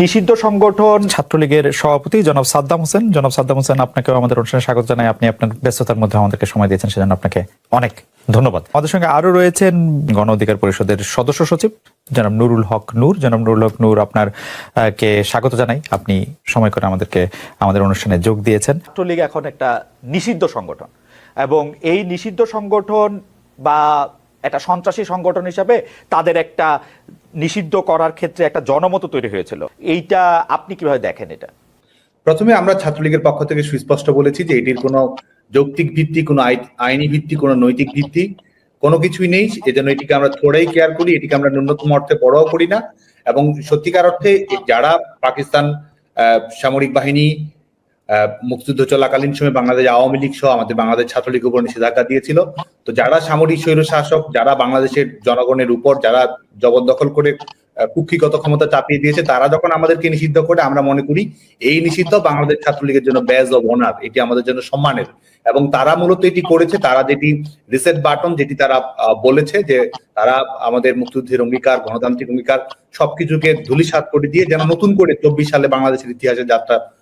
নিষিদ্ধ সংগঠন ছাত্রলীগের সভাপতি জনাব সাদ্দাম হোসেন। জনাব সাদ্দাম হোসেন, আপনাকেও আমাদের অনুষ্ঠানে স্বাগত জানাই। আপনি আপনার ব্যস্ততার মধ্যে আমাদেরকে সময় দিয়েছেন, সেজন্য আপনাকে অনেক ধন্যবাদ। আমাদের সঙ্গে আরও রয়েছেন গণ অধিকার পরিষদের সদস্য সচিব, জনাব নুরুল হক নূর। জনাব নুরুল হক নূর, আপনার কে স্বাগত জানাই। আপনি সময় করে আমাদেরকে, আমাদের অনুষ্ঠানে যোগ দিয়েছেন। ছাত্রলীগ এখন একটা নিষিদ্ধ সংগঠন এবং এই নিষিদ্ধ সংগঠন বা একটা সন্ত্রাসী সংগঠন হিসাবে তাদের একটা নিষিদ্ধ করার ক্ষেত্রে একটা জনমত তৈরি হয়েছিল। এইটা আপনি কীভাবে দেখেন এটা? প্রথমে আমরা ছাত্রলীগের পক্ষ থেকে সুস্পষ্ট বলেছি যে এটির কোনো যৌক্তিক ভিত্তি, কোনো আই- আইনি ভিত্তি, কোনো নৈতিক ভিত্তি, কোনো কিছুই নেই। এজন্য এটিকে আমরা থোড়াই কেয়ার করি, এটিকে আমরা ন্যূনতম অর্থে বড়ও করি না। এবং সত্যিকার অর্থে যারা পাকিস্তান সামরিক বাহিনী মুক্তিযুদ্ধ চলাকালীন সময় বাংলাদেশ আওয়ামী লীগ সহ আমাদের বাংলাদেশ ছাত্রলীগের উপর নিষেধাজ্ঞা দিয়েছিল। তো যারা সামরিক স্বৈর শাসক যারা বাংলাদেশের জনগণের উপর, যারা জবরদখল করে কুক্ষিগত ক্ষমতা চাপিয়ে দিয়েছে, তারা যখন আমাদেরকে নিষিদ্ধ করে, আমরা মনে করি এই নিষিদ্ধ বাংলাদেশ ছাত্রলীগের জন্য ব্যাজ অব অনার এটি আমাদের জন্য সম্মানের। এবং তারা মূলত এটি করেছে, তারা যেটি রিসেট বাটন যেটি তারা বলেছে যে তারা আমাদের মুক্তিযুদ্ধের অঙ্গীকার, গণতান্ত্রিক অঙ্গীকার, সবকিছুকে ধুলিসাৎ করে দিয়ে যেন নতুন করে চব্বিশ সালে বাংলাদেশের ইতিহাসের যাত্রা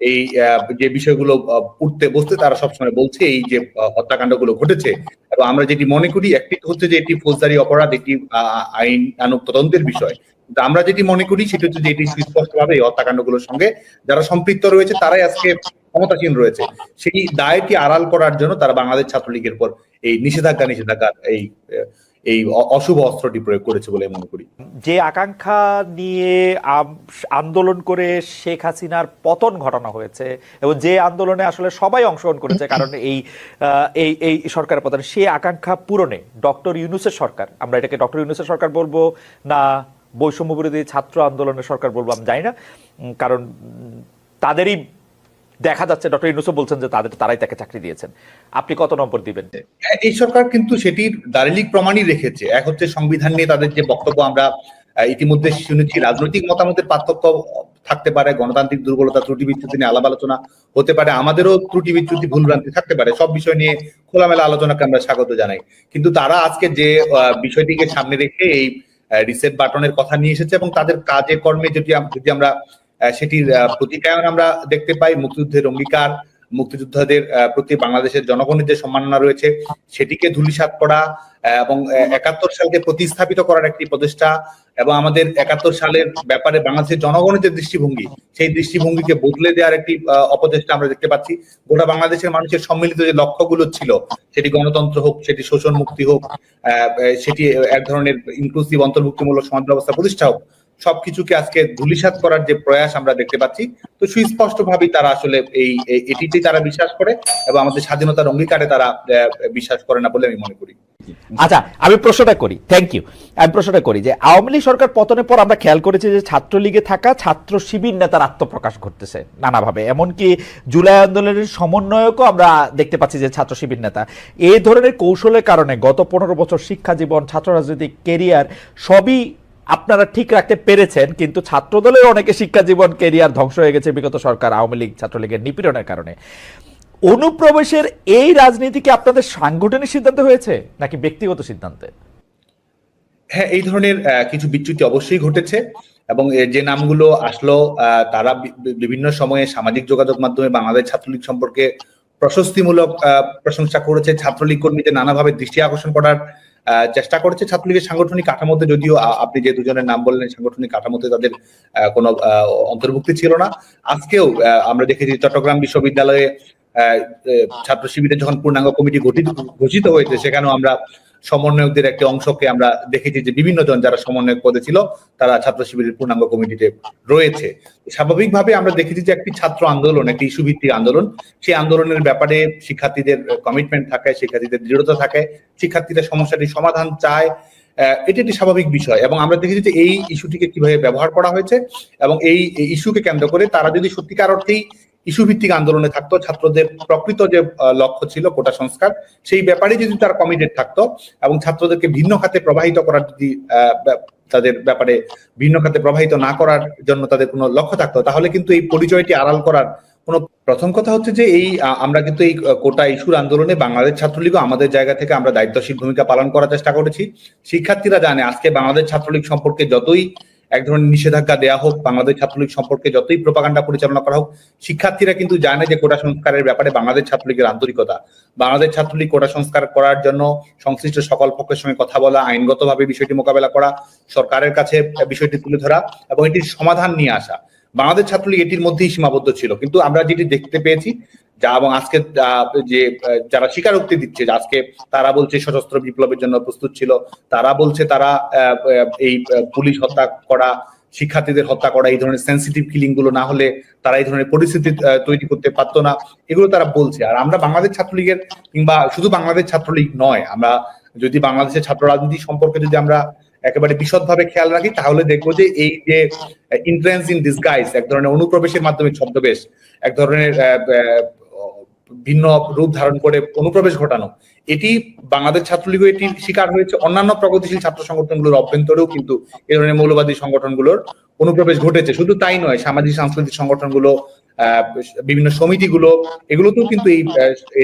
এই যে বিষয়গুলো উঠতে বসতে তারা সবসময় বলছে এই যে আহ, হত্যাকাণ্ডগুলো ঘটেছে। এবং আমরা যেটি মনে করি একটি হচ্ছে যে এটি ফৌজদারি অপরাধ এটি আইন আনুক তদন্তের বিষয়। কিন্তু আমরা যেটি মনে করি সেটা হচ্ছে যে এটি সুস্পষ্টভাবে এই হত্যাকাণ্ডগুলোর সঙ্গে যারা সম্পৃক্ত রয়েছে তারাই আজকে ক্ষমতাসীন রয়েছে। সেই দায়টি আড়াল করার জন্য তারা বাংলাদেশ ছাত্রলীগের পর এই নিষেধাজ্ঞা নিষেধাজ্ঞা এই এই অশুভ অস্ত্রটি প্রয়োগ করেছে বলে মনে করি। যে আকাঙ্ক্ষা নিয়ে আন্দোলন করে শেখ হাসিনার পতন ঘটানো হয়েছে এবং যে আন্দোলনে আসলে সবাই অংশগ্রহণ করেছে, কারণ এই এই এই সরকারের পতন, সে আকাঙ্ক্ষা পূরণে ডক্টর ইউনুসের সরকার, আমরা এটাকে ডক্টর ইউনুসের সরকার বলব না বৈষম্য বিরোধী ছাত্র আন্দোলনের সরকার বলব আমি জানি না কারণ তাদেরই দেখা যাচ্ছে ডক্টর ইউনুসও বলছেন যে তাদের তারাই তাকে চাকরি দিয়েছেন। আপনি কত নম্বর দিবেন? এই সরকার কিন্তু সেটির দারিলিক প্রমাণই রেখেছে। এক হচ্ছে সংবিধান নিয়ে তাদের যে বক্তব্য আমরা ইতিমধ্যে শুনেছি, রাজনৈতিক মতামতের পার্থক্য থাকতে পারে, গণতান্ত্রিক দুর্বলতা ত্রুটি বিচ্যুতি নিয়ে আলাপ আলোচনা হতে পারে, আমাদেরও ত্রুটি বিচ্যুতি ভুলভ্রান্তি থাকতে পারে, সব বিষয় নিয়ে খোলামেলা আলোচনাকে আমরা স্বাগত জানাই। কিন্তু তারা আজকে যে বিষয়টিকে সামনে রেখে এই রিসেট বাটনের কথা নিয়ে এসেছে এবং তাদের কাজে কর্মে যদি যদি আমরা সেটির প্রতিকায়ন আমরা দেখতে পাই, মুক্তিযুদ্ধের অঙ্গীকার, মুক্তিযোদ্ধাদের প্রতি বাংলাদেশের জনগণের যে সম্মাননা রয়েছে, সেটিকে ধূলিসাৎ করা এবং একাত্তর সালকে প্রতিস্থাপিত করার একটি প্রচেষ্টা এবং আমাদের একাত্তর সালের ব্যাপারে বাংলাদেশের জনগণের যে দৃষ্টিভঙ্গি, সেই দৃষ্টিভঙ্গিকে বদলে দেওয়ার একটি অপচেষ্টা আমরা দেখতে পাচ্ছি। গোটা বাংলাদেশের মানুষের সম্মিলিত যে লক্ষ্যগুলো ছিল, সেটি গণতন্ত্র হোক, সেটি শোষণ মুক্তি হোক সেটি এক ধরনের ইনক্লুসিভ অন্তর্ভুক্তিমূলক সমাজ ব্যবস্থা প্রতিষ্ঠা হোক সবকিছুকে আজকে ধূলিসাৎ করার যে প্রয়াস আমরা দেখতে পাচ্ছি, তো সুস্পষ্ট ভাবেই তারা আসলে এই এটিতেই তারা বিশ্বাস করে এবং আমাদের স্বাধীনতার অঙ্গীকারে তারা বিশ্বাস করে না বলে আমি মনে করি। আচ্ছা আমি প্রশ্নটা করি থ্যাংক ইউ আমি প্রশ্নটা করি যে, আওয়ামী লীগ সরকার পতনের পর আমরা খেয়াল করেছি যে ছাত্রলীগে থাকা ছাত্র শিবির নেতার আত্মপ্রকাশ ঘটতেছে নানাভাবে। এমনকি জুলাই আন্দোলনের সমন্বয়কও আমরা দেখতে পাচ্ছি যে ছাত্র শিবির নেতা। এই ধরনের কৌশলের কারণে গত পনেরো বছর শিক্ষা জীবন, ছাত্র রাজনৈতিক কেরিয়ার সবই আপনারা ঠিক রাখতে পেরেছেন, কিন্তু ছাত্রদলের অনেকে শিক্ষা জীবন কেরিয়ার ধ্বংস হয়ে গেছে বিগত সরকার, আওয়ামী লীগ, ছাত্রলীগের নিপীড়নের কারণে। অনুপ্রবেশের এই রাজনীতি কি আপনাদের সাংগঠনিক সিদ্ধান্ত হয়েছে, নাকি ব্যক্তিগত সিদ্ধান্তে? হ্যাঁ এই ধরনের কিছু বিচ্যুতি অবশ্যই ঘটেছে এবং যে নামগুলো আসলো তারা বিভিন্ন সময়ে সামাজিক যোগাযোগ মাধ্যমে বাংলাদেশ ছাত্রলীগ সম্পর্কে প্রশস্তিমূলক প্রশংসা করেছে। ছাত্রলীগ কর্মীদের নানাভাবে দৃষ্টি আকর্ষণ করার চেষ্টা করছে ছাত্রলীগের সাংগঠনিক কাঠামোতে, যদিও আপনি যে দুজনের নাম বললেন সাংগঠনিক কাঠামোতে তাদের কোনো অন্তর্ভুক্তি ছিল না। আজকেও আমরা দেখেছি চট্টগ্রাম বিশ্ববিদ্যালয়ে ছাত্র শিবিরে যখন পূর্ণাঙ্গ কমিটি ঘোষিত হয়েছে, সেখানেও আমরা সমন্বয়কদের একটি অংশকে আমরা দেখেছি যে বিভিন্ন জন যারা সমন্বয়ক পদে ছিল, তারা ছাত্র শিবিরের পূর্ণাঙ্গ কমিটিতে রয়েছে। স্বাভাবিকভাবে আমরা দেখেছি যে একটি ছাত্র আন্দোলন, একটি ইস্যু ভিত্তিক আন্দোলন। সেই আন্দোলনের ব্যাপারে শিক্ষার্থীদের কমিটমেন্ট থাকে শিক্ষার্থীদের দৃঢ়তা থাকে শিক্ষার্থীরা সমস্যাটি সমাধান চায় এটি একটি স্বাভাবিক বিষয়। এবং আমরা দেখেছি যে এই ইস্যুটিকে কীভাবে ব্যবহার করা হয়েছে এবং এই ইস্যুকে কেন্দ্র করে তারা যদি সত্যিকার অর্থেই ইস্যু ভিত্তিক আন্দোলনে থাকতো, ছাত্রদের প্রকৃত যে লক্ষ্য ছিল কোটা সংস্কার, সেই ব্যাপারে যদি তারা কমিটেড থাকতো এবং ছাত্রদেরকে ভিন্ন খাতে প্রবাহিত করার যদি তাদের ব্যাপারে ভিন্ন খাতে প্রবাহিত না করার জন্য তাদের কোনো লক্ষ্য থাকতো, তাহলে কিন্তু এই পরিচয়টি আড়াল করার কোনো, প্রথম কথা হচ্ছে যে এই আমরা কিন্তু এই কোটা ইস্যুর আন্দোলনে বাংলাদেশ ছাত্রলীগও আমাদের জায়গা থেকে আমরা দায়িত্বশীল ভূমিকা পালন করার চেষ্টা করেছি। শিক্ষার্থীরা জানে, আজকে বাংলাদেশ ছাত্রলীগ সম্পর্কে যতই এক ধরনের নিষেধাজ্ঞা দেওয়া হোক, বাংলাদেশ ছাত্রলীগ সম্পর্কে যতই প্রপাগান্ডা পরিচালনা করা হোক, শিক্ষার্থীরা কিন্তু জানে যে কোটা সংস্কারের ব্যাপারে বাংলাদেশ ছাত্রলীগের আন্তরিকতা। বাংলাদেশ ছাত্রলীগ কোটা সংস্কার করার জন্য সংশ্লিষ্ট সকল পক্ষের সঙ্গে কথা বলা, আইনগতভাবে বিষয়টি মোকাবেলা করা, সরকারের কাছে বিষয়টি তুলে ধরা এবং এটির সমাধান নিয়ে আসা। বাংলাদেশ ছাত্রলীগ এটির মধ্যেই সীমাবদ্ধ ছিল। কিন্তু আমরা যেটি দেখতে পেয়েছি যা এবং আজকে যে যারা স্বীকারোক্তি দিচ্ছে আজকে তারা বলছে সশস্ত্র বিপ্লবের জন্য প্রস্তুত ছিল, তারা বলছে তারা এই পুলিশ হত্যা করা, শিক্ষার্থীদের হত্যা করা, এই ধরনের সেন্সিটিভ ফিলিংগুলো না হলে তারা এই ধরনের পরিস্থিতি তৈরি করতে পারতো না। এগুলো তারা বলছে। আর আমরা বাংলাদেশ ছাত্রলীগের কিংবা শুধু বাংলাদেশ ছাত্রলীগ নয়, আমরা যদি বাংলাদেশের ছাত্র রাজনীতি সম্পর্কে যদি আমরা একেবারে বিশদভাবে খেয়াল রাখি, তাহলে দেখব যে এই যে ইন্ট্রেন্স ইন ডিসগাইজ এক ধরনের অনুপ্রবেশের মাধ্যমে ছদ্মবেশ, এক ধরনের ভিন্ন রূপ ধারণ করে অনুপ্রবেশ ঘটানো। এটি বাংলাদেশ ছাত্রলীগ এটির শিকার হয়েছে। অন্যান্য প্রগতিশীল ছাত্র সংগঠনগুলোর অভ্যন্তরেও কিন্তু এ ধরনের মৌলবাদী সংগঠনগুলোর অনুপ্রবেশ ঘটেছে। শুধু তাই নয়, সামাজিক সাংস্কৃতিক সংগঠনগুলো বিভিন্ন সমিতিগুলো, এগুলোতেও কিন্তু এই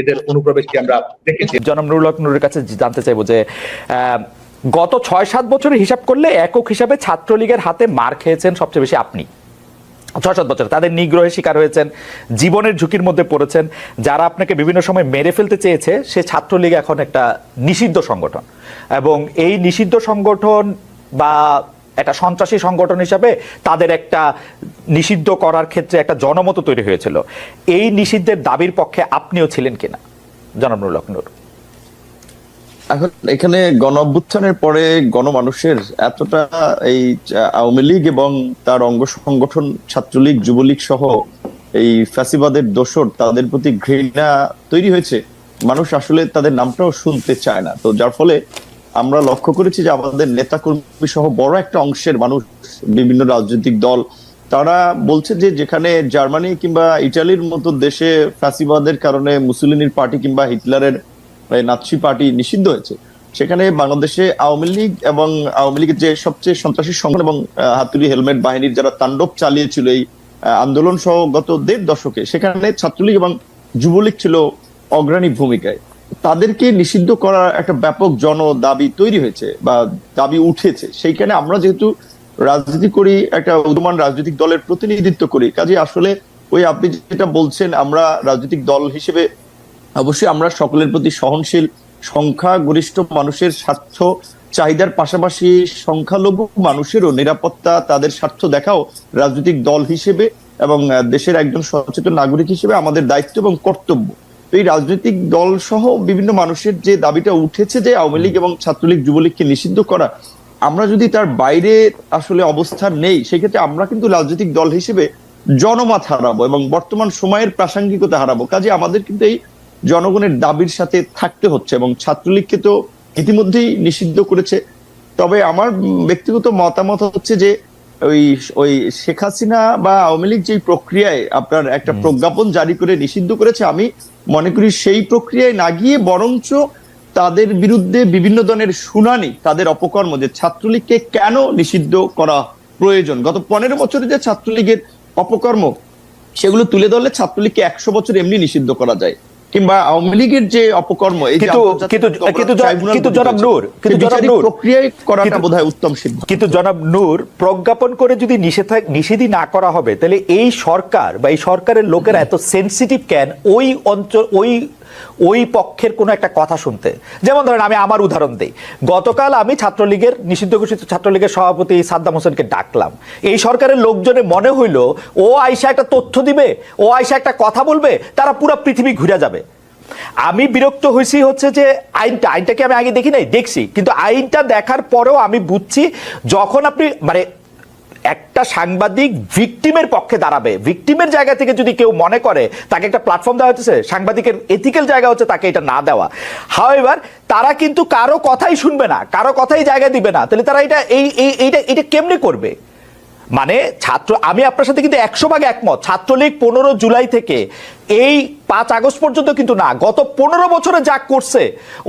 এদের অনুপ্রবেশকে আমরা দেখেছি। জনাব নুরুল নুরের কাছে জানতে চাইব যে গত ছয় সাত বছরের হিসাব করলে একক হিসাবে ছাত্রলীগের হাতে মার খেয়েছেন সবচেয়ে বেশি আপনি। ছয় সাত বছর। তাদের নিগ্রহের শিকার হয়েছেন, জীবনের ঝুঁকির মধ্যে পড়েছেন। যারা আপনাকে বিভিন্ন সময় মেরে ফেলতে চেয়েছে, সে ছাত্রলীগ এখন একটা নিষিদ্ধ সংগঠন। এবং এই নিষিদ্ধ সংগঠন বা একটা সন্ত্রাসী সংগঠন হিসাবে তাদের একটা নিষিদ্ধ করার ক্ষেত্রে একটা জনমত তৈরি হয়েছিল। এই নিষিদ্ধের দাবির পক্ষে আপনিও ছিলেন কিনা? জনাব নুরুল হক নুর। এখন এখানে গণ অভ্যুত্থানের পরে গণমানুষের এতটা এই আওয়ামী লীগ এবং তার অঙ্গ সংগঠন, ছাত্রলীগ, যুবলীগ সহ এই ফ্যাসিবাদের দোষর তাদের প্রতি ঘৃণা তৈরি হয়েছে। মানুষ আসলে তাদের নামটাও শুনতে চায় না। তো যার ফলে আমরা লক্ষ্য করেছি যে আমাদের নেতাকর্মী সহ বড় একটা অংশের মানুষ, বিভিন্ন রাজনৈতিক দল, তারা বলছে যে যেখানে জার্মানি কিংবা ইটালির মতো দেশে ফ্যাসিবাদের কারণে মুসলিনির পার্টি কিংবা হিটলারের নাৎসি পার্টি নিষিদ্ধ হয়েছে। সেখানে বাংলাদেশে আওয়ামী লীগ এবং আওয়ামী লীগের যে সবচেয়ে সন্ত্রাসী সংগঠন এবং হাতুড়ি হেলমেট বাহিনীর যারা তাণ্ডব চালিয়েছিল এই আন্দোলন সহ গত দেড় দশকে, সেখানে ছাত্রলীগ এবং যুবলীগ ছিল অগ্রণী ভূমিকায়। তাদেরকে নিষিদ্ধ করার একটা ব্যাপক জন দাবি তৈরি হয়েছে বা দাবি উঠেছে। সেইখানে আমরা যেহেতু রাজনীতি করি, একটা উদমান রাজনৈতিক দলের প্রতিনিধিত্ব করি কাজে আসলে ওই আপনি যেটা বলছেন, আমরা রাজনৈতিক দল হিসেবে অবশ্যই আমরা সকলের প্রতি সহনশীল, সংখ্যাগরিষ্ঠ মানুষের স্বার্থ, চাহিদার পাশাপাশি সংখ্যালঘু মানুষেরও নিরাপত্তা, তাদের স্বার্থ দেখাও রাজনৈতিক দল হিসেবে এবং দেশের একজন সচেতন নাগরিক হিসেবে আমাদের দায়িত্ব এবং কর্তব্য। এই রাজনৈতিক দল সহ বিভিন্ন মানুষের যে দাবিটা উঠেছে যে আওয়ামী লীগ এবং ছাত্রলীগ, যুবলীগকে নিষিদ্ধ করা, আমরা যদি তার বাইরে আসলে অবস্থান নেই, সেক্ষেত্রে আমরা কিন্তু রাজনৈতিক দল হিসেবে জনমত হারাবো এবং বর্তমান সময়ের প্রাসঙ্গিকতা হারাবো। কাজে আমাদের কিন্তু এই জনগণের দাবির সাথে থাকতে হচ্ছে এবং ছাত্রলীগকে তো ইতিমধ্যেই নিষিদ্ধ করেছে। তবে আমার ব্যক্তিগত মতামত হচ্ছে যে ওই ওই শেখ হাসিনা বা আওয়ামী লীগ যে প্রক্রিয়ায় আপনার একটা প্রজ্ঞাপন জারি করে নিষিদ্ধ করেছে আমি মনে করি সেই প্রক্রিয়ায় না গিয়ে বরঞ্চ তাদের বিরুদ্ধে বিভিন্ন ধরনের শুনানি তাদের অপকর্ম যে ছাত্রলীগকে কেন নিষিদ্ধ করা প্রয়োজন? গত পনেরো বছরে যে ছাত্রলীগের অপকর্ম সেগুলো তুলে ধরলে ছাত্রলীগকে একশো বছর এমনি নিষিদ্ধ করা যায়। কিংবা আওয়ামী লীগের যে অপকর্ম এই কিন্তু- কিন্তু- কিন্তু জনাব নূর, কিন্তু জনাব নূর, প্রক্রিয়ায় করাটা বোধহয় উত্তম সিদ্ধান্ত। কিন্তু জনাব নূর প্রজ্ঞাপন করে যদি নিষেধা নিষেধই না করা হবে তাহলে এই সরকার বা এই সরকারের লোকেরা এত সেন্সিটিভ কেন? ওই অঞ্চল ওই ওই পক্ষের কোনো একটা কথা শুনতে। যেমন ধরেন আমি আমার উদাহরণ দিই। গতকাল আমি ছাত্রলীগের, নিষিদ্ধ ঘোষিত ছাত্রলীগের সভাপতি সাদ্দাম হোসেনকে ডাকলাম। এই সরকারের লোকজনে মনে হইল, ও আইসা একটা তথ্য দিবে, ও আইসা একটা কথা বলবে, তারা পুরো পৃথিবী ঘুরে যাবে। আমি বিরক্ত হয়েছি হচ্ছে যে আইনটা আইনটাকে আমি আগে দেখি নাই? দেখছি। কিন্তু আইনটা দেখার পরেও আমি বুঝছি, যখন আপনি মানে একটা সাংবাদিক ভিকটিমের পক্ষে দাঁড়াবে। ভিকটিমের জায়গা থেকে যদি কেউ মনে করে, তাকে একটা প্ল্যাটফর্ম দেওয়া হচ্ছে, সাংবাদিকের এথিক্যাল জায়গা হচ্ছে তাকে এটা না দেওয়া। হাওয়েভার তারা কিন্তু কারও কথাই শুনবে না, কারও কথাই জায়গা দিবে না। তাহলে তারা এটা, এই, এই- এইটা, এটা কেমনে করবে? মানে ছাত্র, আমি আপনার সাথে কিন্তু একশো ভাগ একমত। ছাত্রলীগ পনেরো জুলাই থেকে এই পাঁচ আগস্ট পর্যন্ত কিন্তু না, গত পনেরো বছরে যা করছে,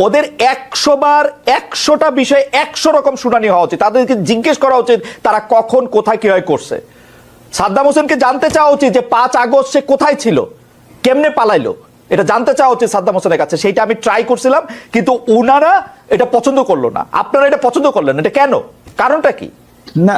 ওদের একশো বার একশোটা বিষয়ে একশো রকম শুনানি হওয়া উচিত। তাদেরকে জিজ্ঞেস করা উচিত, তারা কখন, কোথায়, কীভাবে করছে। সাদ্দাম হোসেনকে জানতে চাওয়া উচিত যে পাঁচ আগস্ট সে কোথায় ছিল, কেমনে পালাইলো। এটা জানতে চাওয়া উচিত সাদ্দাম হোসেনের কাছে, সেইটা আমি ট্রাই করছিলাম, কিন্তু ওনারা এটা পছন্দ করল না। আপনারা এটা পছন্দ করলেন এটা কেন? কারণটা কি? না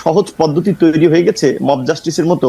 সহজ পদ্ধতি তৈরি হয়ে গেছে মব জাস্টিসের মতো।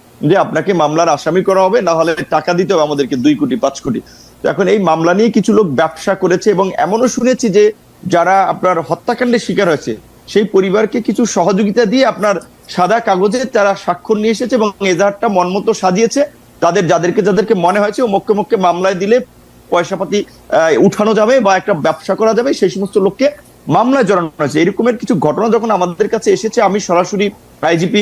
যে আপনাকে মামলার আসামি করা হবে, না হলে টাকা দিতে হবে আমাদেরকে দুই কোটি, পাঁচ কোটি। তো এখন এই মামলা নিয়ে কিছু লোক ব্যবসা করেছে এবং এমনও শুনেছি যে যারা আপনার হত্যাকাণ্ডের শিকার হয়েছে, সেই পরিবারকে কিছু সহযোগিতা দিয়ে আপনার সাদা কাগজে তারা স্বাক্ষর নিয়ে এসেছে এবং এজাহারটা মনমতো সাজিয়েছে। তাদের, যাদেরকে যাদেরকে মনে হয়েছে ও মক্কে মক্কে মামলায় দিলে পয়সাপাতি উঠানো যাবে বা একটা ব্যবসা করা যাবে, সেই সমস্ত লোককে মামলায় জড়ানো হয়েছে। এরকমের কিছু ঘটনা যখন আমাদের কাছে এসেছে, আমি সরাসরি আইজিপি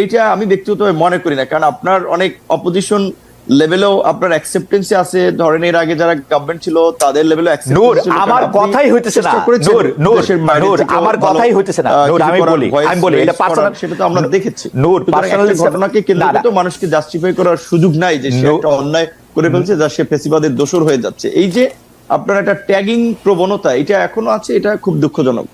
এইটা আমি ব্যক্তিগতভাবে মনে করি না কারণ আপনার অনেক অপোজিশন লেভেলেও আপনার অ্যাকসেপ্টেন্সি আছে। ধরেন এর আগে যারা গভর্নমেন্ট ছিল তাদের লেভেলেও নূর আমার কথাই হইতেছে না। নূর নূর নূর আমার কথাই হইতেছে না। নূর আমি বলি আমি বলি এটা পার্সোনাল সেটা তো আমরা দেখেছি। নূর পার্সোনাল ঘটনাকে কেন্দ্র করে তো মানুষকে জাস্টিফাই করার সুযোগ নাই যে সে একটা অন্যায় করে ফেলছে যা সে ফেসিবাদের দোষর হয়ে যাচ্ছে। এই যে আপনার একটা ট্যাগিং প্রবণতা এটা এখনও আছে এটা খুব দুঃখজনক।